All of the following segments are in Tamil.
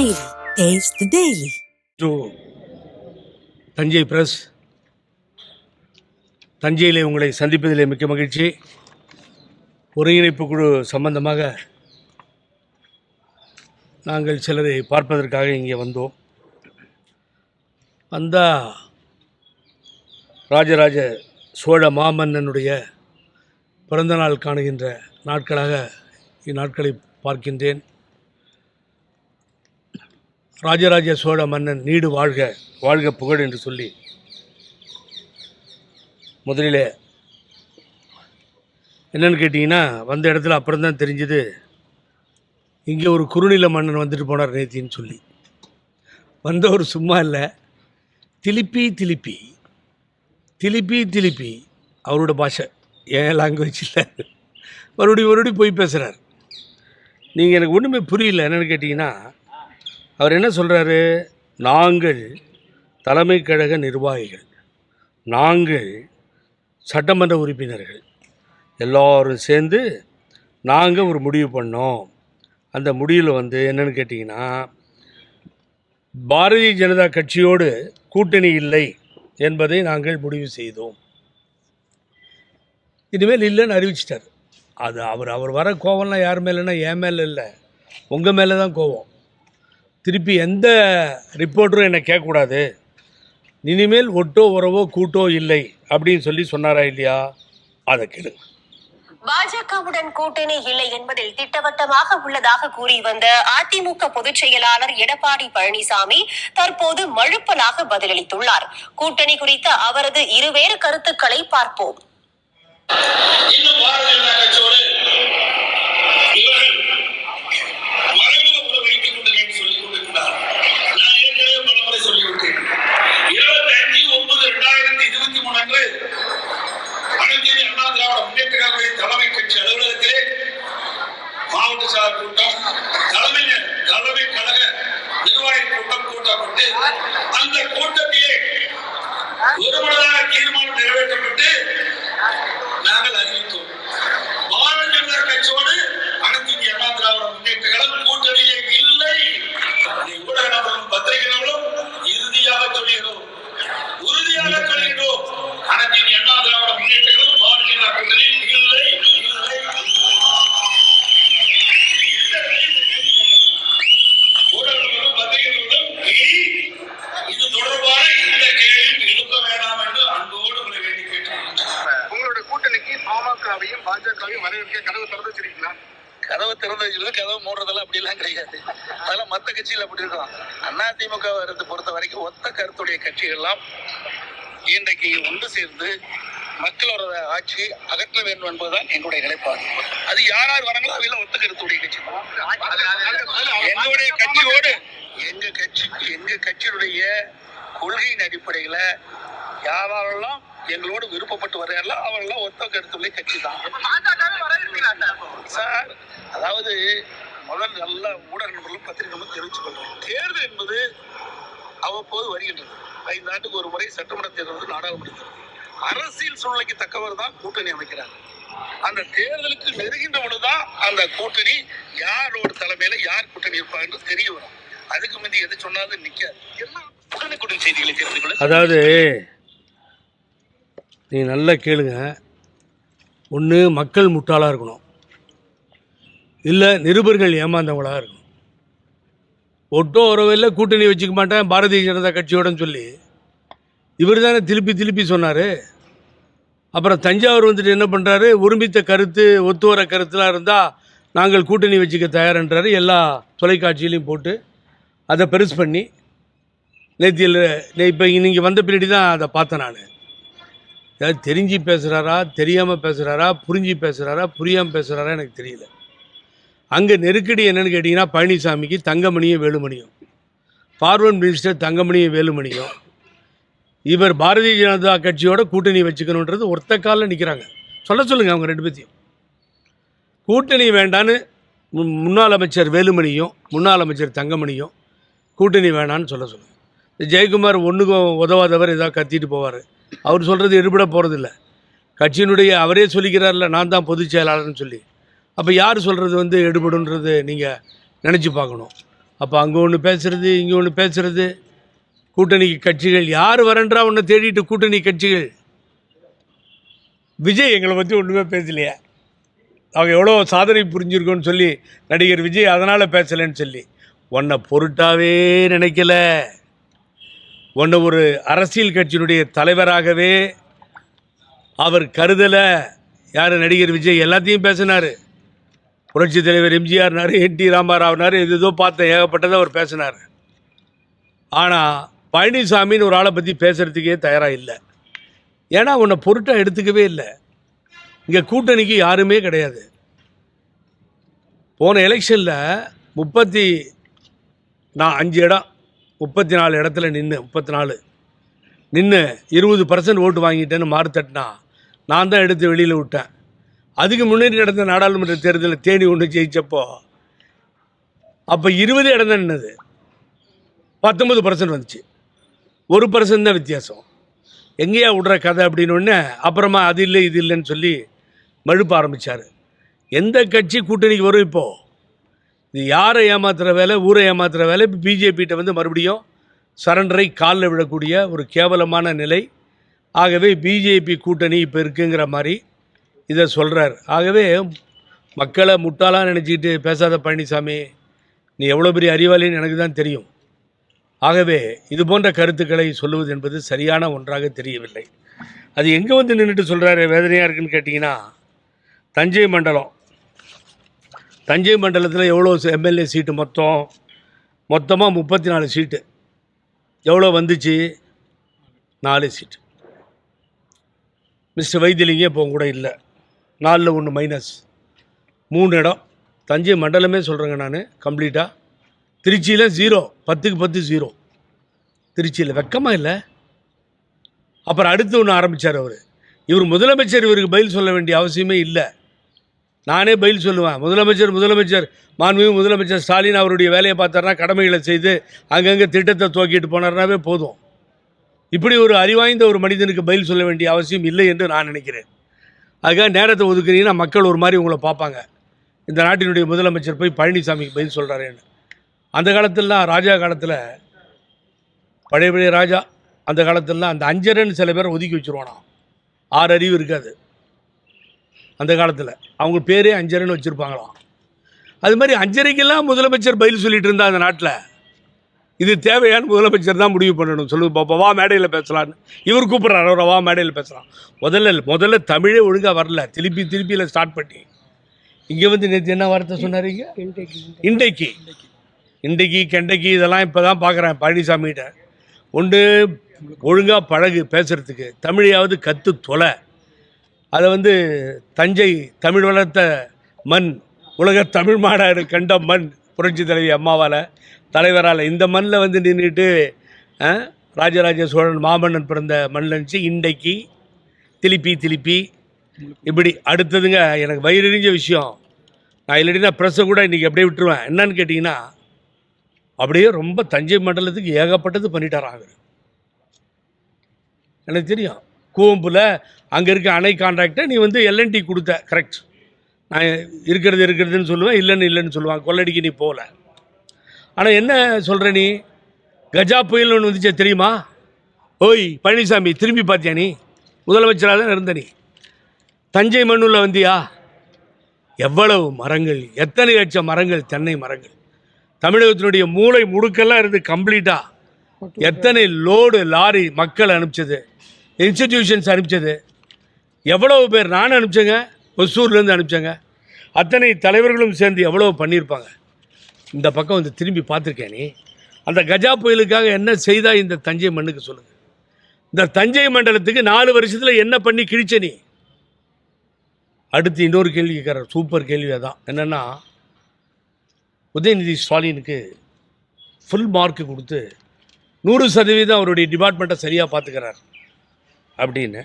Daily taste daily to Thanjai press தஞ்சையிலே உங்களை சந்திப்பதிலே மிக்க மகிழ்ச்சி. ஒருங்கிணைப்பு குழு சம்பந்தமாக நாங்கள் சிலரை பார்ப்பதற்காக இங்கே வந்தோம். வந்தால் ராஜராஜ சோழ மாமன்னனுடைய பிறந்தநாள் காணுகின்ற நாட்களாக இந்நாட்களை பார்க்கின்றேன். ராஜராஜ சோழ மன்னன் நீடு வாழ்க வாழ்க புகழ் என்று சொல்லி முதலில் என்னென்னு கேட்டிங்கன்னா வந்த இடத்துல அப்புறம் தான் தெரிஞ்சது. இங்கே ஒரு குறுநில மன்னன் வந்துட்டு போனார் நேத்தின்னு சொல்லி. வந்தவர் சும்மா இல்லை. திலிப்பி திலிப்பி. திலிப்பி திலிப்பி. அவரோட பாஷை. என் லாங்குவேஜில் மறுபடியும் மறுபடியும் போய் பேசுகிறார் நீங்கள் எனக்கு ஒன்றுமே புரியல. என்னென்னு கேட்டிங்கன்னா அவர் என்ன சொல்கிறாரு நாங்கள் தலைமை கழக நிர்வாகிகள் நாங்கள் சட்டமன்ற உறுப்பினர்கள் எல்லோரும் சேர்ந்து நாங்கள் ஒரு முடிவு பண்ணோம். அந்த முடிவில் வந்து என்னென்னு கேட்டிங்கன்னா பாரதிய ஜனதா கட்சியோடு கூட்டணி இல்லை என்பதை நாங்கள் முடிவு செய்தோம். இனிமேல் இல்லைன்னு அறிவிச்சிட்டார். அது அவர் அவர் வர கோவம்லாம் யார் மேலேன்னா என் மேலே இல்லை. உங்கள் மேலே தான் கோவம். திருப்பி எந்த ரிப்போர்ட்டரும் என்னை கேட்கக்கூடாது. இனிமேல் ஒட்டோ உறவோ கூட்டோ இல்லை அப்படின்னு சொல்லி சொன்னாரா இல்லையா? அதை கேளுங்க. பாஜகவுடன் கூட்டணி இல்லை என்பதில் திட்டவட்டமாக உள்ளதாக கூறி வந்த அதிமுக பொதுச் செயலாளர் எடப்பாடி பழனிசாமி தற்போது மழுப்பலாக பதிலளித்துள்ளார். கூட்டணி குறித்த அவரது இருவேறு கருத்துக்களை பார்ப்போம் இன்னும் பாரதிய ஜனதா கட்சியோடு இவர்கள் மறைமுக உறவு வைத்துக் கொண்டிருக்கேன் சொல்லிக் கொண்டிருக்கிறார் நான் ஏற்கனவே பலமுறை சொல்லிவிட்டேன் இருபத்தி அஞ்சு ஒன்பது இரண்டாயிரத்தி இருபத்தி மூணு அன்று அனைத்து இந்திய அண்ணா திராவிட தலைமை கட்சி அலுவலகத்திலே மாவட்ட சார் கூட்டம் தலைமை தலைமை கழக நிர்வாகி கூட்டம் கூட்டப்பட்டு அந்த கூட்டத்திலே ஒருமனதாக தீர்மானம் நிறைவேற்றப்பட்டு கதவை திறந்து வச்சிருந்தா கதவை மூடுறதெல்லாம் அப்படிலாம் கிடையாது. அதெல்லாம் மற்ற கட்சியில் அப்படி இருக்கும். அண்ணா திமுக பொறுத்த வரைக்கும் ஒத்த கருத்துடைய கட்சிகள்லாம் இன்றைக்கு ஒன்று சேர்ந்து மக்களோட ஆட்சி அகற்ற வேண்டும் என்பதுதான் எங்களுடைய நிலைப்பாடு. அது யார் யார் வராங்களோ அவையெல்லாம் ஒத்த கருத்துடைய கட்சி. தான் எங்களுடைய கட்சியோடு எங்க கட்சி எங்க கட்சியினுடைய கொள்கையின் அடிப்படையில யாரெல்லாம் எங்களோடு விருப்பப்பட்டு வரையாரோ அவரெல்லாம் ஒத்த கருத்துள்ள கட்சி தான் சார் அதாவது முதல் நல்ல ஊடகங்களும் நண்பர்களும் பத்திரிகைகளும் தெரிவித்துக் கொள்றோம் தேர்தல் என்பது அவ்வப்போது வருகின்றது. ஐந்து ஆண்டுக்கு ஒரு முறை சட்டமன்ற தேர்தல் வந்து நாடாளுமன்ற அரசியல் சூழ்நிலைக்கு தக்கவர் தான் கூட்டணி அமைக்கிறாங்க. அந்த தேர்தலுக்கு நெருங்கின்ற பொழுதுதான் அந்த கூட்டணி யாரோட தலைமையில யார் கூட்டணி இருப்பாங்க என்று தெரிய வரும். அதுக்கு முந்தி எது சொன்னாலும் நிக்காது. எல்லாம் உடனுக்குடன் செய்திகளை தெரிந்து கொள்ள அதாவது நீ நல்லா கேளுங்க. ஒன்று மக்கள் முட்டாளாக இருக்கணும். இல்லை நிருபர்கள் ஏமாந்தவங்களாக இருக்கணும். ஒட்டோ உறவில் கூட்டணி வச்சுக்க மாட்டேன் பாரதிய ஜனதா கட்சியோடன்னு சொல்லி. இவர் தானே திருப்பி திருப்பி சொன்னார். அப்புறம் தஞ்சாவூர் வந்துட்டு என்ன பண்ணுறாரு ஒருமித்த கருத்து ஒத்து வர கருத்துலாம் இருந்தால் நாங்கள் கூட்டணி வச்சுக்க தயார்ன்றாரு. எல்லா தொலைக்காட்சியிலையும் போட்டு அதை பெருசு பண்ணி நேத்தியில் இப்போ நீங்கள் வந்த பின்னாடி தான் அதை பார்த்தேன் நான். ஏதாவது தெரிஞ்சு பேசுகிறாரா தெரியாமல் பேசுகிறாரா புரிஞ்சு பேசுகிறாரா புரியாமல் பேசுகிறாரா எனக்கு தெரியல. அங்கே நெருக்கடி என்னென்னு கேட்டிங்கன்னா பழனிசாமிக்கு தங்கமணியும் வேலுமணியும். Forward minister தங்கமணியும் வேலுமணியும். இவர் பாரதிய ஜனதா கட்சியோட கூட்டணி வச்சுக்கணுன்றது ஒருத்த காலில் நிற்கிறாங்க சொல்ல சொல்லுங்கள் அவங்க ரெண்டு பேத்தையும். கூட்டணி வேண்டான்னு முன்னாள் அமைச்சர் வேலுமணியும் முன்னாள் அமைச்சர் தங்கமணியும் கூட்டணி வேணான்னு சொல்ல சொல்லுங்கள் ஜெயக்குமார் ஒன்றுக்கும் உதவாதவர் ஏதாவது கத்திட்டு போவார். அவர் சொல்கிறது எடுபட போகிறதில்ல கட்சியினுடைய அவரே சொல்லிக்கிறார்ல நான் தான் பொதுச் செயலாளர்னு சொல்லி. அப்போ யார் சொல்கிறது வந்து எடுபடுன்றது நீங்கள் நினச்சி பார்க்கணும். அப்போ அங்கே ஒன்று பேசுகிறது இங்கே ஒன்று பேசுறது. கூட்டணி கட்சிகள் யார் வரன்றா ஒன்று தேடிட்டு கூட்டணி கட்சிகள். விஜய் எங்களை பற்றி ஒன்றுமே பேசலையே. அவங்க எவ்வளோ சாதனை புரிஞ்சிருக்கோன்னு சொல்லி நடிகர் விஜய் அதனால் பேசலைன்னு சொல்லி. உன்னை பொருட்டாவே நினைக்கல. ஒன்று ஒரு அரசியல் கட்சியினுடைய தலைவராகவே அவர் கருதலை யார் நடிகர் விஜய் எல்லாத்தையும் பேசினார். புரட்சி தலைவர் எம்ஜிஆர்னார் என் டி ராமாராவ்னாரு இது ஏதோ பார்த்தேன் ஏகப்பட்டதை அவர் பேசினார். ஆனால் பழனிசாமின்னு ஒரு ஆளை பற்றி பேசுகிறதுக்கே தயாராக இல்லை. ஏன்னா உன்னை பொருட்டாக எடுத்துக்கவே இல்லை. இங்கே கூட்டணிக்கு யாருமே கிடையாது. போன எலெக்ஷனில் முப்பத்தி நான் அஞ்சு இடம் முப்பத்தி நாலு இடத்துல நின்று முப்பத்தி நாலு நின்று இருபது பர்சன்ட் ஓட்டு வாங்கிட்டேன்னு மாறு தட்டினா நான் தான் எடுத்து வெளியில் விட்டேன். அதுக்கு முன்னாடி நடந்த நாடாளுமன்ற தேர்தலில் தேனி ஒன்று ஜெயித்தப்போ அப்போ இருபது இடம் தான் நின்னது. பத்தொம்பது பர்சன்ட் வந்துச்சு. ஒரு பர்சன்ட் தான் வித்தியாசம். எங்கேயா விடுற கதை அப்படின்னு ஒன்று அப்புறமா அது இல்லை இது இல்லைன்னு சொல்லி மழுப்ப ஆரம்பித்தார் எந்த கட்சி கூட்டணிக்கு வரும் இப்போது இது யாரை ஏமாத்துகிற வேலை ஊரை ஏமாத்துகிற வேலை? இப்போ பிஜேபிகிட்ட வந்து மறுபடியும் சரண்டரை காலில் விடக்கூடிய ஒரு கேவலமான நிலை. ஆகவே பிஜேபி கூட்டணி இப்போ இருக்குங்கிற மாதிரி இதை சொல்கிறார் ஆகவே மக்களை முட்டாளாக நினச்சிக்கிட்டு பேசாத பழனிசாமி நீ எவ்வளோ பெரிய அறிவாளின்னு எனக்கு தான் தெரியும். ஆகவே இது போன்ற கருத்துக்களை சொல்லுவது என்பது சரியான ஒன்றாக தெரியவில்லை. அது எங்கே வந்து நின்றுட்டு சொல்கிறாரு வேதனையாக இருக்குன்னு கேட்டிங்கன்னா தஞ்சை மண்டலம். தஞ்சை மண்டலத்தில் எவ்வளோ எம்எல்ஏ சீட்டு மொத்தம்? மொத்தமாக முப்பத்தி நாலு சீட்டு. எவ்வளோ வந்துச்சு? நாலு சீட்டு. மிஸ்டர் வைத்தியலிங்கே இப்போ கூட இல்லை. நாலில் ஒன்று மைனஸ் மூணு இடம். தஞ்சை மண்டலமே சொல்கிறேங்க நான் கம்ப்ளீட்டாக திருச்சியில் ஜீரோ பத்துக்கு பத்து ஜீரோ திருச்சியில் வெக்கமாக இல்லை? அப்புறம் அடுத்து ஒன்று ஆரம்பித்தார் அவர். இவர் முதலமைச்சர் இவருக்கு பதில் சொல்ல வேண்டிய அவசியமே இல்லை. நானே பதில் சொல்லுவேன். முதலமைச்சர் முதலமைச்சர் மாண்புமிகு முதலமைச்சர் ஸ்டாலின் அவருடைய வேலையை பார்த்தாருன்னா கடமைகளை செய்து அங்கங்கே திட்டத்தை துவக்கிட்டு போனார்னாவே போதும். இப்படி ஒரு அறிவாய்ந்த ஒரு மனிதனுக்கு பதில் சொல்ல வேண்டிய அவசியம் இல்லை என்று நான் நினைக்கிறேன். அதுக்காக நேரத்தை ஒதுக்குறீங்கன்னா மக்கள் ஒரு மாதிரி உங்களை பார்ப்பாங்க. இந்த நாட்டினுடைய முதலமைச்சர் போய் பழனிசாமிக்கு பதில் சொல்கிறாரேன்னு அந்த காலத்திலலாம் ராஜா காலத்தில் பழைய பழைய ராஜா அந்த காலத்திலலாம் அந்த அஞ்சரன்னு சில பேரை ஒதுக்கி வச்சுருவானா ஆறு அறிவு இருக்காது. அந்த காலத்தில். அவங்க பேரே அஞ்சரைன்னு வச்சுருப்பாங்களாம். அது மாதிரி அஞ்சரைக்கெல்லாம் முதலமைச்சர் பதில் சொல்லிட்டு இருந்தா அந்த நாட்டில். இது தேவையான முதலமைச்சர் தான் முடிவு பண்ணணும். சொல்லுங்க பாப்பா வா மேடையில் பேசலான்னு. இவர் கூப்பிட்றாரு. அவரை வா மேடையில் பேசலாம். முதல்ல முதல்ல தமிழே ஒழுங்காக வரல. திருப்பி திருப்பியில் ஸ்டார்ட் பண்ணி. இங்கே வந்து நேற்று என்ன வார்த்தை சொன்னாரீங்க இன்றைக்கு. இன்றைக்கு கெண்டைக்கு இதெல்லாம் இப்போ தான் பார்க்குறேன் பழனிசாமிகிட்ட. ஒன்று ஒழுங்காக பழகு பேசுகிறதுக்கு தமிழையாவது கற்று தொலை. அதை வந்து தஞ்சை தமிழ் வளர்த்த மண் உலக தமிழ் மாநாடு கண்ட மண் புரட்சி தலைவி அம்மாவால் தலைவரால் இந்த மண்ணில் வந்து நின்றுட்டு ராஜராஜ சோழன் மாமன்னன் பிறந்த மண்ணில் இருந்துச்சு. இன்றைக்கு திருப்பி திருப்பி இப்படி அடுத்ததுங்க எனக்கு வயிறறிஞ்ச விஷயம். நான் இல்லைன்னா ப்ரெஸ்ஸை கூட இன்றைக்கி அப்படியே விட்டுருவேன். என்னன்னு கேட்டிங்கன்னா அப்படியே ரொம்ப தஞ்சை மண்டலத்துக்கு ஏகப்பட்டது பண்ணிட்டாராம் அவர் எனக்கு தெரியும். கூவம்பில் அங்கே இருக்க அணை கான்ட்ராக்டை நீ வந்து எல்என்டி கொடுத்த கரெக்ட் நான் இருக்கிறது இருக்கிறதுன்னு சொல்லுவேன் இல்லைன்னு இல்லைன்னு சொல்லுவான் கொள்ளடிக்கு நீ போகல. ஆனால் என்ன சொல்கிற நீ? கஜா புயல்னு ஒன்று வந்துச்சே தெரியுமா? ஓய் பழனிசாமி திரும்பி பார்த்தியா நீ? முதலமைச்சராக தான் இருந்த நீ? தஞ்சை மண்ணில் வந்தியா? எவ்வளவு மரங்கள் எத்தனை லட்சம் மரங்கள் தென்னை மரங்கள். தமிழகத்தினுடைய மூளை முடுக்கெல்லாம் இருந்து கம்ப்ளீட்டாக எத்தனை லோடு லாரி மக்களை அனுப்பிச்சது. இன்ஸ்டிடியூஷன்ஸ் அனுப்பிச்சது. எவ்வளவு பேர் நான் அனுப்பிச்சேங்க ஒசூர்லேருந்து அனுப்பிச்சேங்க. அத்தனை தலைவர்களும் சேர்ந்து எவ்வளோ பண்ணியிருப்பாங்க. இந்த பக்கம் வந்து திரும்பி பார்த்துருக்கேன் நீ. அந்த கஜா புயலுக்காக என்ன செய்தா இந்த தஞ்சை மண்ணுக்கு சொல்லுங்கள் இந்த தஞ்சை மண்டலத்துக்கு நாலு வருஷத்தில் என்ன பண்ணி கிழிச்ச நீ? அடுத்து இன்னொரு கேள்வி கேட்குற சூப்பர் கேள்வி அதான். என்னென்னா உதயநிதி ஸ்டாலினுக்கு ஃபுல் மார்க்கு கொடுத்து நூறு சதவீதம் அவருடைய டிபார்ட்மெண்ட்டை சரியாக பார்த்துக்கிறார். அப்படின்னு.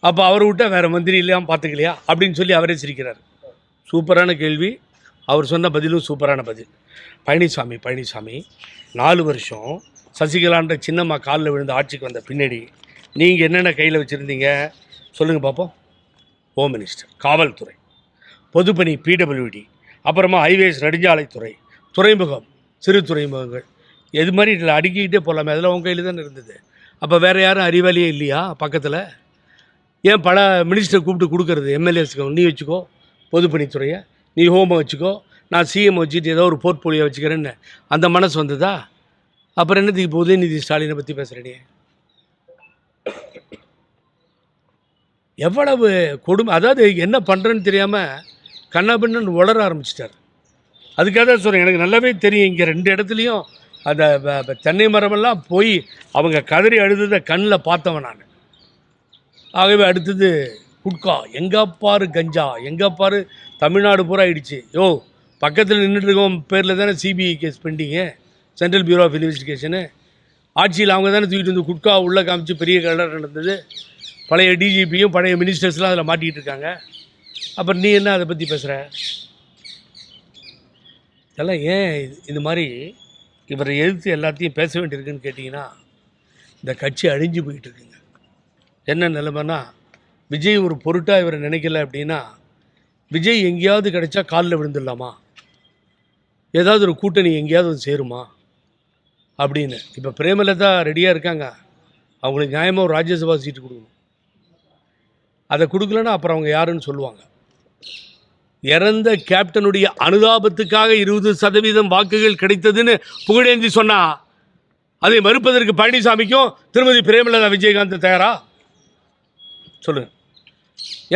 அப்போ அவர் விட்ட வேறு மந்திரி இல்லாமல் பார்த்துக்கலையா? அப்படின்னு சொல்லி அவரே சிரிக்கிறார். சூப்பரான கேள்வி. அவர் சொன்ன பதிலும் சூப்பரான பதில். பழனிசாமி பழனிசாமி நாலு வருஷம் சசிகலான்ற சின்னம்மா காலில் விழுந்து ஆட்சிக்கு வந்த பின்னாடி நீங்கள் என்னென்ன கையில் வச்சுருந்தீங்க? சொல்லுங்கள் பார்ப்போம் ஹோம் மினிஸ்டர் காவல்துறை பொதுப்பணி பிடபிள்யூடி அப்புறமா ஹைவேஸ் நெடுஞ்சாலைத்துறை துறைமுகம் சிறு துறைமுகங்கள். எது மாதிரி இதில் அடுக்கிக்கிட்டே போகலாமே அதெல்லாம் உங்கள் கையில் தானே இருந்தது. அப்போ வேறு யாரும் அறிவாளியே இல்லையா பக்கத்தில்? ஏன் பல மினிஸ்டர் கூப்பிட்டு கொடுக்குறது எம்எல்ஏஸ்க்கு நீ வச்சுக்கோ பொதுப்பணித்துறையை நீ ஹோமை வச்சுக்கோ. நான் சிஎம் வச்சுட்டு ஏதோ ஒரு போர்ட்ஃபோலியோ வச்சுக்கிறேன்னு. அந்த மனசு வந்ததா? அப்புறம் என்னத்துக்கு இப்போ உதயநிதி ஸ்டாலினை பற்றி பேசுகிறேனே எவ்வளவு கொடுமை அதாவது என்ன பண்ணுறேன்னு தெரியாமல் கண்ணாபின்னு உளர ஆரம்பிச்சிட்டார். அதுக்காக தான் சொல்கிறேன் எனக்கு நல்லாவே தெரியும் இங்கே ரெண்டு இடத்துலையும் அந்த தென்னை மரமெல்லாம் போய் அவங்க கதறி அழுததை கண்ணில் பார்த்தவன் நான். ஆகவே அடுத்தது குட்கா. எங்கே பாரு கஞ்சா? எங்கே பாரு தமிழ்நாடு பூரா ஆயிடுச்சு யோ பக்கத்தில் நின்றுட்டு இருக்கோம் பேரில் தானே CBI case pending central bureau of investigation ஆட்சியில் அவங்க தானே தூக்கிட்டு வந்து குட்கா உள்ளே காமிச்சு பெரிய கலர் நடந்தது. பழைய டிஜிபியும் பழைய மினிஸ்டர்ஸ்லாம் அதில் மாட்டிகிட்டு இருக்காங்க. அப்புறம் நீ என்ன அதை பற்றி பேசுகிற இதெல்லாம் ஏன் இது- இந்த மாதிரி இவரை எதிர்த்து எல்லாத்தையும் பேச வேண்டியிருக்குன்னு கேட்டிங்கன்னா இந்த கட்சி அழிஞ்சு போயிட்டு இருக்குங்க என்ன நிலைமைனா விஜய் ஒரு பொருட்டாக இவரை நினைக்கல அப்படின்னா விஜய் எங்கேயாவது கிடைச்சா காலில் விழுந்துடலாமா? ஏதாவது ஒரு கூட்டணி எங்கேயாவது வந்து சேருமா? அப்படின்னு. இப்போ பிரேமலதா ரெடியாக இருக்காங்க. அவங்களுக்கு நியாயமாக ஒரு ராஜ்யசபா சீட்டு கொடுக்கணும். அதை கொடுக்கலன்னா அப்புறம் அவங்க யாருன்னு சொல்லுவாங்க. இறந்த கேப்டனுடைய அனுதாபத்துக்காக இருபது சதவீதம் வாக்குகள் கிடைத்ததுன்னு புகழேந்தி சொன்னா அதை மறுப்பதற்கு பழனிசாமிக்கும் திருமதி பிரேமலதா விஜயகாந்த் தயாரா? சொல்லுங்க.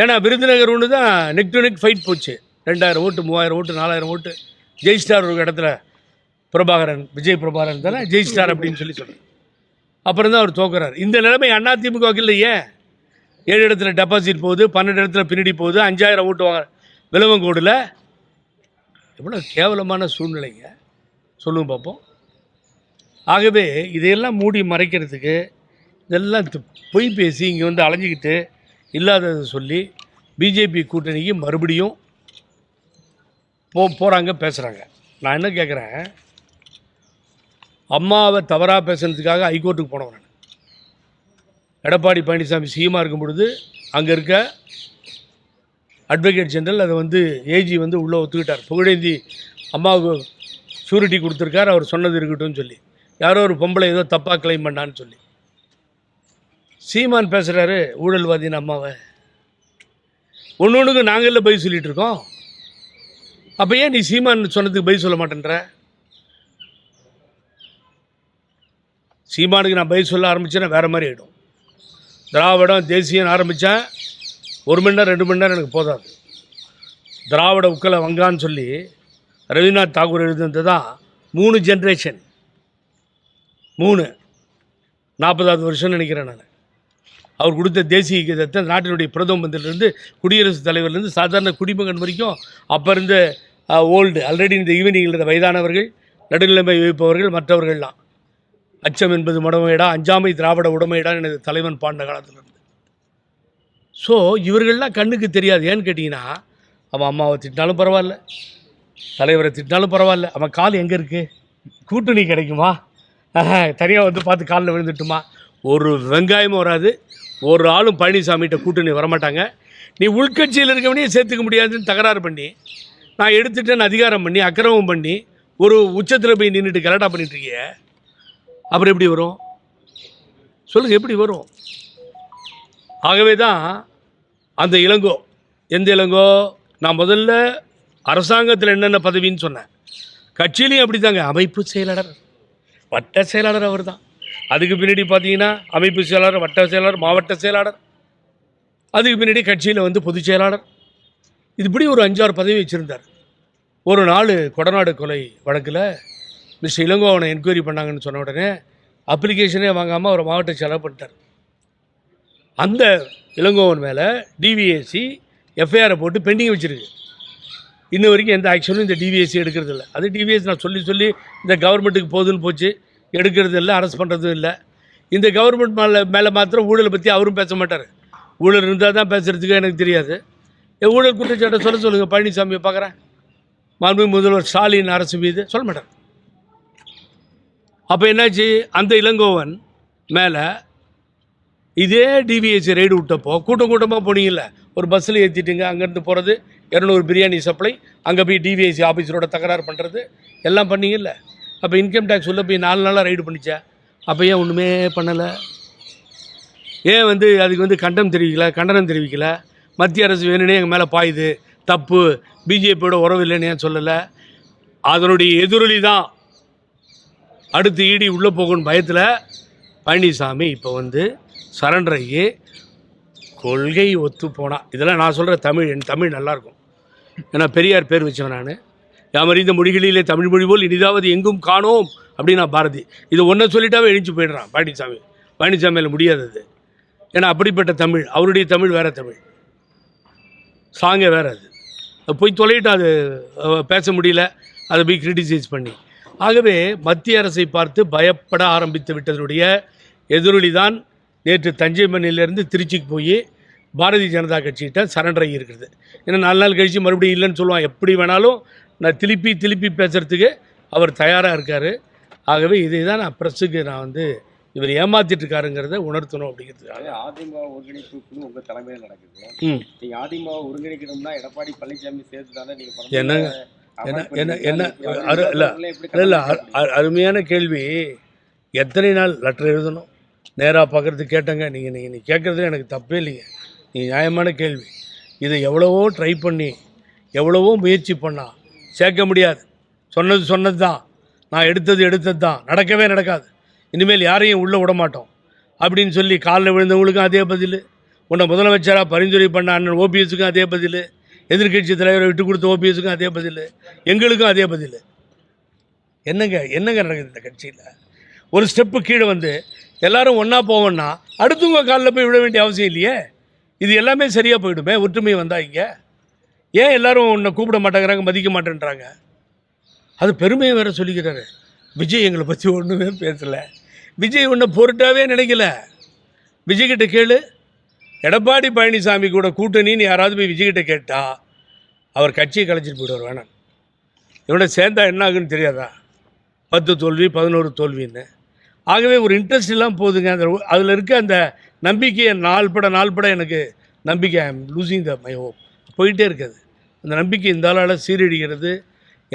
ஏன்னா விருதுநகர் ஒன்று தான் நெக் டு நெக் ஃபைட் போச்சு. ரெண்டாயிரம் ஓட்டு மூவாயிரம் ஓட்டு நாலாயிரம் ஓட்டு. ஜெய்ஸ்டார் ஒரு இடத்துல பிரபாகரன் விஜய் பிரபாகரன் தானே? ஜெய்ஸ்டார் அப்படின்னு சொல்லி சொல்கிறேன் அப்புறம் தான் அவர் தோக்குறார். இந்த நிலைமை அதிமுகவுக்கு இல்லை ஏன் ஏழு இடத்துல டெபாசிட் போகுது பன்னெண்டு இடத்துல பின்னாடி போகுது அஞ்சாயிரம் ஓட்டு வாங்க விலவங்கோடில் எவ்வளோ கேவலமான சூழ்நிலைங்க. சொல்லுங்க பார்ப்போம் ஆகவே இதையெல்லாம் மூடி மறைக்கிறதுக்கு இதெல்லாம் பொய் பேசி இங்கே வந்து அலைஞ்சிக்கிட்டு இல்லாததை சொல்லி பிஜேபி கூட்டணிக்கு மறுபடியும் போ போகிறாங்க பேசுகிறாங்க நான் என்ன கேட்குறேன் அம்மாவை தவறாக பேசுனதுக்காக ஹைகோர்ட்டுக்கு போனவன் நான். எடப்பாடி பழனிசாமி சிஎமாக இருக்கும் பொழுது அங்கே இருக்க அட்வொகேட் ஜெனரல் அதை வந்து ஏஜி வந்து உள்ளே ஒத்துக்கிட்டார். புகழேந்தி அம்மாவுக்கு ஷூரிட்டி கொடுத்துருக்கார். அவர் சொன்னது இருக்கட்டும்னு சொல்லி. யாரோ ஒரு பொம்பளை ஏதோ தப்பாக கிளைம் பண்ணான்னு சொல்லி. சீமான் பேசுகிறாரு ஊழல்வாதின்னு அம்மாவை. ஒன்று ஒன்றுக்கு நாங்களில் பை சொல்லிகிட்டு இருக்கோம். அப்போ ஏன் நீ சீமான் சொன்னதுக்கு பை சொல்ல மாட்டேன்ற? சீமானுக்கு நான் பை சொல்ல ஆரம்பித்தேன்னா வேறு மாதிரி ஆகிடும் திராவிடம் தேசியம் ஆரம்பித்தேன் ஒரு மணி நேரம் ரெண்டு மணி நேரம் எனக்கு போதாது. திராவிட உக்கலை வங்கான்னு சொல்லி ரவீந்திரநாத் தாகூர் எழுதுனது தான் மூணு ஜென்ரேஷன் மூணு. நாற்பதாவது வருஷம்னு நினைக்கிறேன் நான். அவர் கொடுத்த தேசிய கீதத்தை நாட்டினுடைய பிரதம மந்திரிலேருந்து குடியரசுத் தலைவர்லேருந்து சாதாரண குடிமகன் வரைக்கும் அப்போ இருந்த ஓல்டு ஆல்ரெடி இந்த ஈவினிங்கில் இருந்த வயதானவர்கள் நடுநிலைமை வைப்பவர்கள் மற்றவர்கள்லாம். அச்சம் என்பது மடமையிடா அஞ்சாமை திராவிட உடமையிடான்னு எனது தலைவன் பாண்ட காலத்திலிருந்து. ஸோ இவர்கள்லாம் கண்ணுக்கு தெரியாது. ஏன்னு கேட்டிங்கன்னா அவன் அம்மாவை திட்டினாலும் பரவாயில்ல. தலைவரை திட்டினாலும் பரவாயில்ல. அவன் கால் எங்கே இருக்குது கூட்டணி கிடைக்குமா? தனியாக வந்து பார்த்து காலில் விழுந்துட்டுமா? ஒரு வெங்காயமும் வராது. ஒரு ஆளும் பழனிசாமிகிட்ட கூட்டணி வரமாட்டாங்க. நீ உள்கட்சியில் இருக்கவனையும் சேர்த்துக்க முடியாதுன்னு தகராறு பண்ணி நான் எடுத்துட்டேன்னு அதிகாரம் பண்ணி அக்கிரமம் பண்ணி ஒரு உச்சத்தில் போய் நின்றுட்டு கரெக்டாக பண்ணிட்டு அப்புறம் எப்படி வரும்? சொல்லுங்கள் எப்படி வரும்? ஆகவே தான் அந்த இளங்கோ. எந்த இளங்கோ? நான் முதல்ல அரசாங்கத்தில் என்னென்ன பதவின்னு சொன்னேன். கட்சியிலையும் அப்படி தாங்க அமைப்பு செயலாளர் வட்ட செயலாளர் அவர் தான் அதுக்கு பின்னாடி பார்த்தீங்கன்னா அமைப்பு செயலாளர் வட்ட செயலாளர் மாவட்ட செயலாளர். அதுக்கு பின்னாடி கட்சியில் வந்து பொதுச் செயலாளர். இது இப்படி ஒரு அஞ்சாறு பதவி வச்சுருந்தார். ஒரு நாள் கொடநாடு கொலை வழக்கில் மிஸ்டர் இளங்கோ அவனை என்கொயரி பண்ணாங்கன்னு சொன்ன உடனே அப்ளிகேஷனே வாங்காமல் அவர் மாவட்ட செயலாளர் பண்ணிட்டார். அந்த இளங்கோவன் மேலே டிவிஎஸ்சி எஃப்ஐஆரை போட்டு பெண்டிங் வச்சுருக்கு. இன்ன வரைக்கும் எந்த ஆக்ஷனும் இந்த டிவிஎஸ்சி எடுக்கிறது இல்லை. அது டிவிஎஸ் நான் சொல்லி சொல்லி இந்த கவர்மெண்ட்டுக்கு போகுதுன்னு போச்சு. எடுக்கிறது இல்லை அரெஸ்ட் பண்ணுறதும் இல்லை. இந்த கவர்மெண்ட் மேலே மேலே மாத்திரம் ஊழலை பற்றி அவரும் பேச மாட்டார். ஊழல் இருந்தால் தான் பேசுகிறதுக்கு எனக்கு தெரியாது. என் ஊழல் குற்றச்சாட்டை சொல்ல சொல்லுங்கள் பழனிசாமியை பார்க்குறேன். மாண்புமிகு முதல்வர் ஸ்டாலின் அரசு மீது சொல்ல மாட்டார். அப்போ என்னாச்சு? அந்த இளங்கோவன் மேலே இதே டிவிஎஸ்சி ரைடு விட்டப்போ கூட்டம் கூட்டமாக போனீங்கல்ல. ஒரு பஸ்ஸில் ஏற்றிட்டுங்க அங்கேருந்து போகிறது இரநூறு பிரியாணி சப்ளை அங்கே போய் டிவிஎஸ்சி ஆஃபீஸரோட தகராறு பண்ணுறது எல்லாம் பண்ணீங்கல்ல. அப்போ இன்கம் டேக்ஸ் உள்ள போய் நாலு நாளாக ரைடு பண்ணிச்சா? அப்போ ஏன் ஒன்றுமே பண்ணலை? ஏன் வந்து அதுக்கு வந்து கண்டம் தெரிவிக்கல கண்டனம் தெரிவிக்கல? மத்திய அரசு வேணும்னே எங்கள் மேலே பாயுது தப்பு பிஜேபியோட உறவு இல்லைன்னு ஏன் சொல்லலை? அதனுடைய எதிரொலி தான் அடுத்து ஈடி உள்ளே போகணும் பயத்தில் பழனிசாமி இப்போ வந்து சரண்டர் ஆகி கொள்கை ஒத்து போனால் இதெல்லாம் நான் சொல்கிற தமிழ் என் தமிழ் நல்லாயிருக்கும் ஏன்னா பெரியார் பேர் வச்சவன் நான். யாமறிந்த மொழிகளிலே தமிழ் மொழி போல் இனிதாவது எங்கும் காணோம் அப்படின்னு நான் பாரதி. இது ஒன்றை சொல்லிட்டாவே எழுந்து போயிடுறான் பழனிசாமி பழனிசாமியில் முடியாதது ஏன்னா அப்படிப்பட்ட தமிழ் அவருடைய தமிழ் வேற தமிழ். சாங்கே வேற அது. போய் தொலைட்டு அது பேச முடியல. அதை போய் கிரிட்டிசைஸ் பண்ணி. ஆகவே மத்திய அரசை பார்த்து பயப்பட ஆரம்பித்து விட்டதனுடைய எதிரொலி தான் நேற்று தஞ்சை மண்ணிலிருந்து திருச்சிக்கு போய் பாரதிய ஜனதா கட்சிகிட்ட சரண்டர் ஆகி இருக்கிறது ஏன்னா நாலு நாள் கழித்து மறுபடியும் இல்லைன்னு சொல்லுவான் எப்படி வேணாலும் நான் திருப்பி திருப்பி பேசுகிறதுக்கு அவர் தயாராக இருக்கார் ஆகவே இதை தான் நான் ப்ரெஸ்ஸுக்கு நான் வந்து இவர் ஏமாத்திட்டு இருக்காருங்கிறத உணர்த்தணும் அப்படிங்கிறதுக்காக அதே அதிமுக ஒருங்கிணைப்பு குழு உங்க தலைமையில் நடக்குது ம் நீங்க அதிமுக ஒருங்கிணைக்கணும்னா எடப்பாடி பழனிசாமி சேர்த்து தானே நீங்க என்னங்க? பரம்பரை என்ன என்ன. என்ன அரு இல்லை இல்லை? அருமையான கேள்வி எத்தனை நாள் லெட்டர் எழுதணும் நேராக பார்க்குறது கேட்டேங்க. நீங்கள் நீங்கள் நீ கேட்குறதுல எனக்கு தப்பே இல்லைங்க. நீ நியாயமான கேள்வி. இதை எவ்வளவோ ட்ரை பண்ணி எவ்வளவோ முயற்சி பண்ணா சேர்க்க முடியாது. சொன்னது சொன்னது தான் நான் எடுத்தது எடுத்தது தான் நடக்கவே நடக்காது. இனிமேல் யாரையும் உள்ளே விடமாட்டோம் அப்படின்னு சொல்லி காலில் விழுந்தவங்களுக்கும் அதே பதில். உன்னை முதலமைச்சராக பரிந்துரை பண்ண அண்ணன் ஓபிஎஸுக்கும் அதே பதில். எதிர்கட்சி தலைவரை விட்டு கொடுத்த ஓபிஎஸுக்கும் அதே பதில். எங்களுக்கும் அதே பதில். என்னங்க என்னங்க நடக்குது இந்த கட்சியில்? ஒரு ஸ்டெப்பு கீழே வந்து எல்லாரும் ஒன்றா போவோம்னா அடுத்தவங்க காலில் போய் விட வேண்டிய அவசியம் இல்லையே? இது எல்லாமே சரியாக போயிடுமே ஒற்றுமை வந்தா இங்கே. ஏன் எல்லாரும் உன்னை கூப்பிட மாட்டேங்கிறாங்க மதிக்க மாட்டேன்றாங்க? அது பெருமையை வேற சொல்லிக்கிறாரு. விஜய் எங்களை பற்றி ஒன்றுமே பேசலை. விஜய் ஒன்றை பொருட்டாவே நினைக்கல. விஜய்கிட்ட கேளு. எடப்பாடி பழனிசாமி கூட கூட்டணின்னு யாராவது போய் விஜய்கிட்ட கேட்டால் அவர் கட்சியை கலைச்சிட்டு போயிடுவார் வேணாம். இவனை சேர்ந்தா என்ன ஆகுன்னு தெரியாதா? பத்து தோல்வி பதினோரு தோல்வின்னு. ஆகவே ஒரு இன்ட்ரெஸ்ட் இல்லாமல் போகுதுங்க. அந்த அதில் இருக்க அந்த நம்பிக்கையை நாள்பட நாள்பட எனக்கு நம்பிக்கை I'm losing the my hope போயிட்டே இருக்குது. அந்த நம்பிக்கை இந்த ஆளால் சீரடிக்கிறது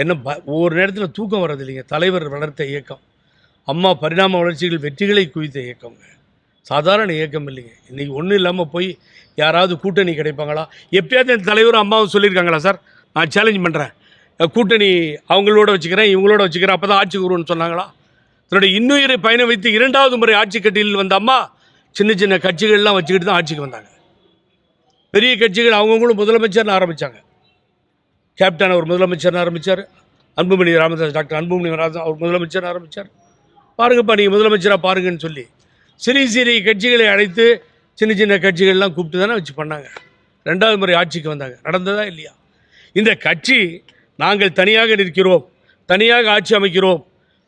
என்ன ப ஒவ்வொரு நேரத்தில் தூக்கம் வர்றது இல்லைங்க. தலைவர் வளர்த்த இயக்கம். அம்மா பரிணாம வளர்ச்சிகள் வெற்றிகளை குவித்த இயக்கங்க. சாதாரண இயக்கம் இல்லைங்க. இன்றைக்கி ஒன்றும் இல்லாமல் போய் யாராவது கூட்டணி கிடைப்பாங்களா? எப்பயாவது என் தலைவரும் அம்மாவும் சொல்லியிருக்காங்களா சார்? நான் சேலஞ்ச் பண்ணுறேன் கூட்டணி அவங்களோட வச்சுக்கிறேன் இவங்களோட வச்சுக்கிறேன் அப்போ தான் ஆட்சிக்கு வரும்னு சொன்னாங்களா? தன்னுடைய இன்னுயிரை பயணம் வைத்து இரண்டாவது முறை ஆட்சி கட்டியில் வந்த அம்மா சின்ன சின்ன கட்சிகள்லாம் வச்சுக்கிட்டு தான் ஆட்சிக்கு வந்தாங்க. பெரிய கட்சிகள் அவங்கவுங்களும் முதலமைச்சர்னு ஆரம்பித்தாங்க கேப்டன் அவர் முதலமைச்சர்னு ஆரம்பித்தார் அன்புமணி ராமதாஸ் டாக்டர் அன்புமணி ராமதாஸ் அவர் முதலமைச்சர் ஆரம்பித்தார் பாருங்கப்பா நீங்கள் முதலமைச்சராக பாருங்கன்னு சொல்லி சிறிய சிறிய கட்சிகளை அழைத்து சின்ன சின்ன கட்சிகள்லாம் கூப்பிட்டு தானே வச்சு பண்ணாங்க. ரெண்டாவது முறை ஆட்சிக்கு வந்தாங்க. நடந்ததா இல்லையா? இந்த கட்சி நாங்கள் தனியாக நிற்கிறோம். தனியாக ஆட்சி அமைக்கிறோம்.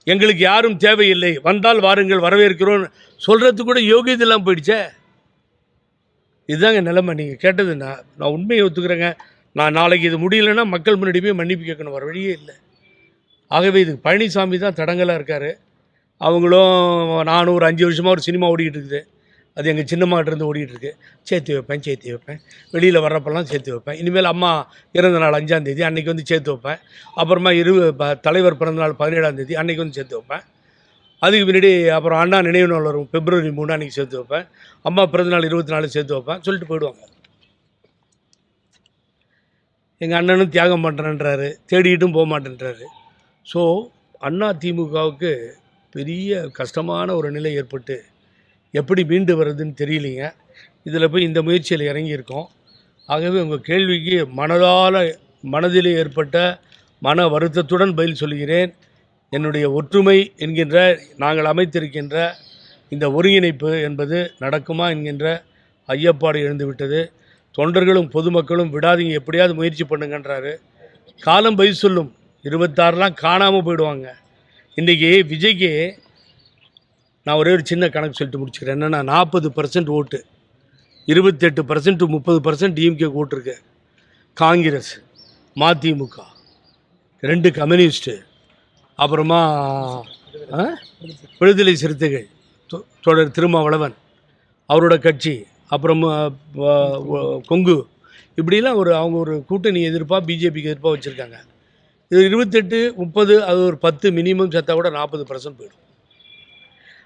எங்களுக்கு யாரும் தேவையில்லை. வந்தால் வாருங்கள் வரவேற்கிறோம். சொல்கிறதுக்கு கூட யோகியதெல்லாம் போயிடுச்சே. இதுதாங்க நிலைமை. நீங்கள் கேட்டது நான் நான் உண்மையை ஒத்துக்கிறேங்க. நான் நாளைக்கு இது முடியலன்னா மக்கள் முன்னாடி போய் மன்னிப்பு கேட்கணும். வர வழியே இல்லை. ஆகவே இதுக்கு பழனிசாமி தான் தடங்கலாக இருக்கார். அவங்களும் நானும் ஒரு அஞ்சு வருஷமாக ஒரு சினிமா ஓடிக்கிட்டு இருக்குது. அது எங்கள் சின்னம்மாட்டிருந்து ஓடிக்கிட்டு இருக்கு சேர்த்து வைப்பேன் சேர்த்து வைப்பேன். வெளியில் வர்றப்பெல்லாம் சேர்த்து வைப்பேன். இனிமேல் அம்மா இறந்த நாள் அஞ்சாந்தேதி அன்றைக்கி வந்து சேர்த்து வைப்பேன். அப்புறமா இரு ப- தலைவர் பிறந்த நாள் பதினேழாந்தேதி அன்றைக்கி வந்து சேர்த்து வைப்பேன். அதுக்கு பின்னாடி அப்புறம் அண்ணா நினைவு நாள் வரும். பிப்ரவரி மூணு அன்றைக்கி சேர்த்து வைப்பேன். அம்மா பிறந்த நாள் இருபத்தி நாலு சேர்த்து வைப்பேன். சொல்லிட்டு போயிடுவாங்க. எங்கள் அண்ணனும் தியாகம் பண்ணுறேன்றாரு தேடிக்கிட்டும் போக மாட்டேன்றாரு. ஸோ அண்ணா திமுகவுக்கு பெரிய கஷ்டமான ஒரு நிலை ஏற்பட்டு எப்படி மீண்டு வர்றதுன்னு தெரியலைங்க. இதில் போய் இந்த முயற்சியில் இறங்கியிருக்கோம். ஆகவே உங்கள் கேள்விக்கு மனதால் மனதில் ஏற்பட்ட மன வருத்தத்துடன் பதில் சொல்கிறேன். என்னுடைய ஒற்றுமை என்கின்ற நாங்கள் அமைத்திருக்கின்ற இந்த ஒருங்கிணைப்பு என்பது நடக்குமா என்கின்ற ஐயப்பாடு எழுந்துவிட்டது. தொண்டர்களும் பொதுமக்களும் விடாதீங்க எப்படியாவது முயற்சி பண்ணுங்கன்றாரு. காலம் பதில் சொல்லும். இருபத்தாறுலாம் காணாமல் போயிடுவாங்க. இன்றைக்கி விஜய்க்கு நான் ஒரே ஒரு சின்ன கணக்கு சொல்லிட்டு முடிச்சுக்கிறேன். என்னென்னா நாற்பது பர்சன்ட் ஓட்டு இருபத்தெட்டு பர்சன்ட் முப்பது பர்சன்ட் டிஎம்கே ஓட்டிருக்கு காங்கிரஸ் மதிமுக ரெண்டு கம்யூனிஸ்ட்டு அப்புறமா விடுதலை சிறுத்தைகள் தொடர் திருமாவளவன் அவரோட கட்சி அப்புறமா கொங்கு இப்படிலாம் ஒரு அவங்க ஒரு கூட்டணி எதிர்ப்பாக பிஜேபிக்கு எதிர்ப்பாக வச்சுருக்காங்க. இது இருபத்தெட்டு முப்பது அது ஒரு பத்து மினிமம் சேர்த்தா கூட நாற்பது பர்சன்ட் போயிடும்.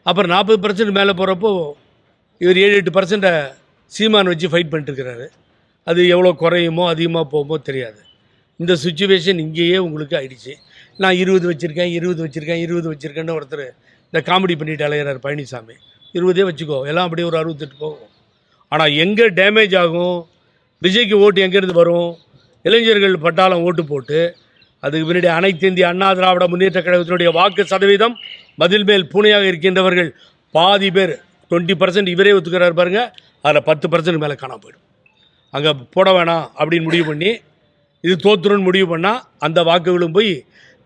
அப்புறம் நாற்பது பர்சன்ட் மேலே போகிறப்போ இவர் ஏழு எட்டு பர்சன்ட்டை சீமான் வச்சு ஃபைட் பண்ணிட்டுருக்கிறாரு. அது எவ்வளோ குறையுமோ அதிகமாக போகுமோ தெரியாது. இந்த சுச்சுவேஷன் இங்கேயே உங்களுக்கு ஆயிடுச்சு. நான் இருபது வச்சுருக்கேன் இருபது வச்சுருக்கேன் இருபது வச்சுருக்கேன்னு ஒருத்தர் இந்த காமெடி பண்ணிட்டு அலையிறார் பழனிசாமி. இருபதே வச்சுக்கோ எல்லாம் அப்படியே ஒரு அறுபத்தெட்டு போகும். ஆனால் எங்கே டேமேஜ் ஆகும்? விஜய்க்கு ஓட்டு எங்கேருந்து வரும்? இளைஞர்கள் பட்டாளம் ஓட்டு போட்டு அதுக்கு பின்னாடி அனைத்து இந்திய அண்ணா திராவிட முன்னேற்ற கழகத்தினுடைய வாக்கு சதவீதம் மதில் மேல் பூனையாக இருக்கின்றவர்கள் பாதி பேர் டுவெண்ட்டி பர்சன்ட் இவரே ஒத்துக்கிறார் பாருங்கள் அதில் பத்து பர்சன்ட் மேலே காணாமல் போயிடும். அங்கே போட வேணாம் அப்படின்னு முடிவு பண்ணி இது தோத்துருன்னு முடிவு பண்ணால் அந்த வாக்குகளும் போய்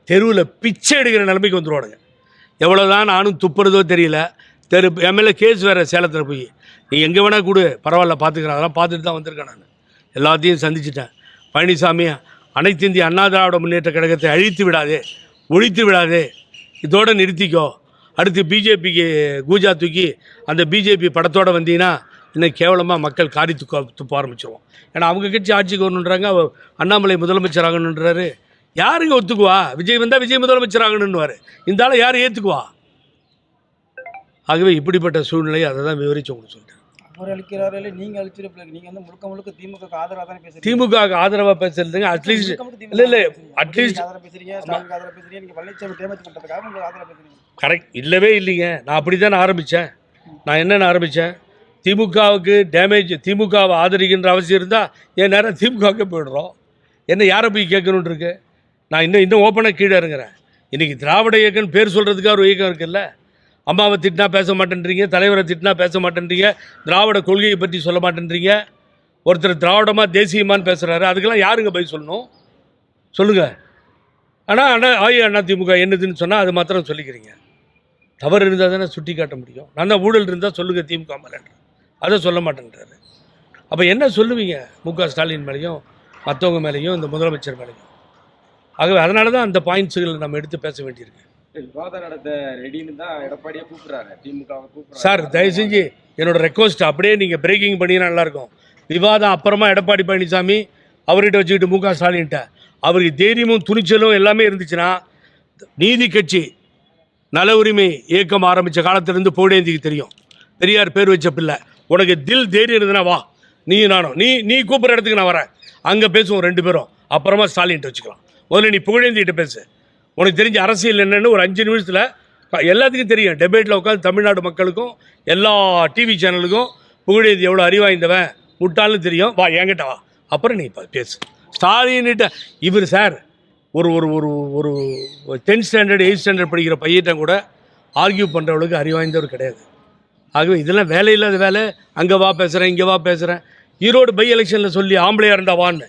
தெருவில் பிச்சை எடுக்கிற நிலைமைக்கு வந்துருவானுங்க. எவ்வளோதான் நானும் துப்புறதோ தெரியல. தெரு எம்எல்ஏ கேஸ் வேறு சேலத்தில் போய். நீ எங்கே வேணால் கொடு பரவாயில்ல பார்த்துக்கிறேன் அதெல்லாம் பார்த்துட்டு தான் வந்திருக்கேன் நான். எல்லாத்தையும் சந்திச்சிட்டேன். பழனிசாமி அனைத்து இந்திய அண்ணா திராவிட முன்னேற்ற கழகத்தை அழித்து விடாதே ஒழித்து விடாதே. இதோடு நிறுத்திக்கோ. அடுத்து பிஜேபிக்கு கூஜா தூக்கி அந்த பிஜேபி படத்தோட வந்தீங்கன்னா இன்னும் கேவலமாக மக்கள் காரி துக்க துப்ப ஆரம்பிச்சிருவோம். ஏன்னா அவங்க கட்சி ஆட்சிக்கு வரணுன்றாங்க அண்ணாமலை முதலமைச்சர் ஆகணுன்றாரு. யாருங்க ஒத்துக்குவா? விஜய் வந்தால் விஜய் முதலமைச்சர் ஆகணுன்னுவார். இந்த ஆளை யார் ஏற்றுக்குவா ஆகவே இப்படிப்பட்ட சூழ்நிலையை அதை தான் விவரித்து உங்களுக்கு சொல்கிறேன் அவர் அழிக்கிறாரு இல்லை நீங்க அழிச்சிருப்பில்ல நீங்க வந்து முழுக்க முழுக்க திமுக ஆதரவா தானே பேசுறீங்க? திமுக ஆதரவாக பேசுறதுங்க அட்லீஸ்ட் இல்ல, இல்ல, நீங்க ஆதரவா பேசுறீங்க ஸ்டாலினுக்கு ஆதரவா பேசுறீங்க நீங்க பழனிசாமி டேமேஜ் பண்றதுக்காக உங்களுக்கு ஆதரவா பேசுறீங்க. கரெக்ட் இல்லவே இல்லைங்க. நான் அப்படி தானே ஆரம்பித்தேன் நான் என்னென்ன ஆரம்பித்தேன் திமுகவுக்கு டேமேஜ் திமுகவை ஆதரிக்கின்ற அவசியம் இருந்தால் என் நேரம் திமுகவுக்கு போயிடுறோம். என்ன யாரை போய் கேட்கணுன்னு இருக்கு? நான் இன்னும் இன்னும் ஓப்பனாக கீழே இறங்குறேன். இன்றைக்கி திராவிட இயக்கம்னு பேர் சொல்கிறதுக்காக ஒரு இயக்கம் இருக்குல்ல? அம்மாவை திட்டினா பேச மாட்டேன்றீங்க தலைவரை திட்டினா பேச மாட்டேன்றீங்க திராவிட கொள்கையை பற்றி சொல்ல மாட்டேன்றீங்க. ஒருத்தர் திராவிடமாக தேசியமானு பேசுகிறாரு அதுக்கெல்லாம் யாருங்க போய் சொல்லணும்? சொல்லுங்கள் ஆனால் அண்ணா ஆயி அண்ணா திமுக என்னதுன்னு சொன்னால் அது மாத்திரம் சொல்லிக்கிறீங்க. தவறு இருந்தால் தானே சுட்டி காட்ட முடியும். நான் தான் ஊழல் இருந்தால் சொல்லுங்கள் திமுக மேலேன்ற. அதை சொல்ல மாட்டேன்றாரு. அப்போ என்ன சொல்லுவீங்க? மு க ஸ்டாலின் மேலேயும் மற்றவங்க மேலேயும் இந்த முதலமைச்சர் மேலேயும். ஆகவே அதனால தான் அந்த பாயிண்ட்ஸுகளை நம்ம எடுத்து பேச வேண்டியிருக்கு. விவாதம் நடத்த ரெடின்னு தான் திமுகவை சார் தயவு செஞ்சு என்னோட ரெக்வஸ்ட் அப்படியே நீங்கள் பிரேக்கிங் பண்ணினா நல்லாயிருக்கும் விவாதம் அப்புறமா எடப்பாடி பழனிசாமி அவர்கிட்ட வச்சுக்கிட்டு மு க. ஸ்டாலின்ட்ட. அவருக்கு தைரியமும் துணிச்சலும் எல்லாமே இருந்துச்சுன்னா நீதி கட்சி நல உரிமை இயக்கம் ஆரம்பித்த காலத்திலேருந்து புகழேந்திக்கு தெரியும். பெரியார் பேர் வச்ச பிள்ளை. உனக்கு தில் தைரியம் இருந்ததுன்னா வா. நீ நானும். நீ நீ கூப்பிட்ற இடத்துக்கு நான் வரேன். அங்கே பேசுவோம் ரெண்டு பேரும். அப்புறமா ஸ்டாலின்ட்ட வச்சுக்கலாம். முதல்ல நீ புகழேந்திக்கிட்ட பேசு. உனக்கு தெரிஞ்ச அரசியல் என்னென்னு ஒரு அஞ்சு நிமிஷத்தில் எல்லாத்துக்கும் தெரியும். டெபேட்டில் உட்காந்து தமிழ்நாடு மக்களுக்கும் எல்லா டிவி சேனலுக்கும் புகழேந்தி எவ்வளோ அறிவாய்ந்தவன்? முட்டாள்னு தெரியும். வா என்கிட்ட வா. அப்புறம் நீ பேசு. ஸ்டாலின்கிட்ட இவர் சார் ஒரு ஒரு ஒரு ஒரு டென்த் ஸ்டாண்டர்ட் எயிட் ஸ்டாண்டர்ட் படிக்கிற பையன்கிட்ட கூட ஆர்கியூ பண்ணுறவளுக்கு அறிவாய்ந்தவர் கிடையாது. ஆகவே இதெல்லாம் வேலை இல்லாத வேலை. அங்கே வா பேசுகிறேன் இங்கே வா பேசுகிறேன் ஈரோடு பை எலெக்ஷனில் சொல்லி ஆம்பளையாக இருந்தா வான்னு.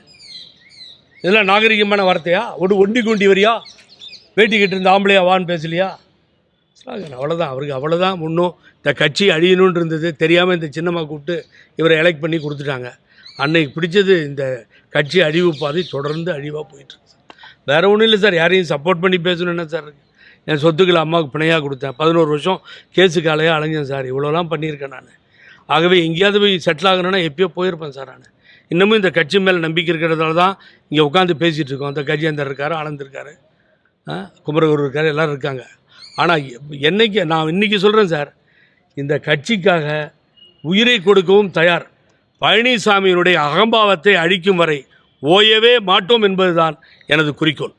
இதெல்லாம் நாகரிகமான வார்த்தையா? ஒரு ஒண்டி குண்டி வரியா? வேட்டிக்கிட்டு இருந்த ஆம்பளையா வான்னு பேசலையா? ஸ்லாகன் அவ்வளோதான் அவருக்கு அவ்வளோதான் முன்னும் இந்த கட்சி அழியணும்னு இருந்தது. தெரியாமல் இந்த சின்னம்மா கூப்பிட்டு இவரை எலெக்ட் பண்ணி கொடுத்துட்டாங்க. அன்னைக்கு பிடிச்சது இந்த கட்சி அழிவு பாதை தொடர்ந்து அழிவாக போயிட்டுருக்கு வேறு ஒன்றும் இல்லை சார். யாரையும் சப்போர்ட் பண்ணி பேசணும் என்ன சார் இருக்குது என் சொத்துக்களை அம்மாவுக்கு பிணையாக கொடுத்தேன். பதினோரு வருஷம் கேஸுக்கு காலையாக அலைஞ்சேன் சார். இவ்வளோலாம் பண்ணியிருக்கேன் நான். ஆகவே எங்கேயாவது போய் செட்டில் ஆகணும்னா எப்பயோ போயிருப்பேன் சார் நான். இன்னமும் இந்த கட்சி மேலே நம்பிக்கை இருக்கிறதால தான் இங்கே உட்காந்து பேசிகிட்டு இருக்கோம். அந்த கஜேந்தர் இருக்கார் ஆனந்த் இருக்கார். குமரகுரு இருக்கார் எல்லோரும் இருக்காங்க. ஆனால் என்னைக்கு நான் இன்றைக்கி சொல்கிறேன் சார் இந்த கட்சிக்காக உயிரை கொடுக்கவும் தயார். பழனிசாமியினுடைய அகம்பாவத்தை அழிக்கும் வரை ஓயவே மாட்டோம் என்பதுதான் எனது குறிக்கோள்.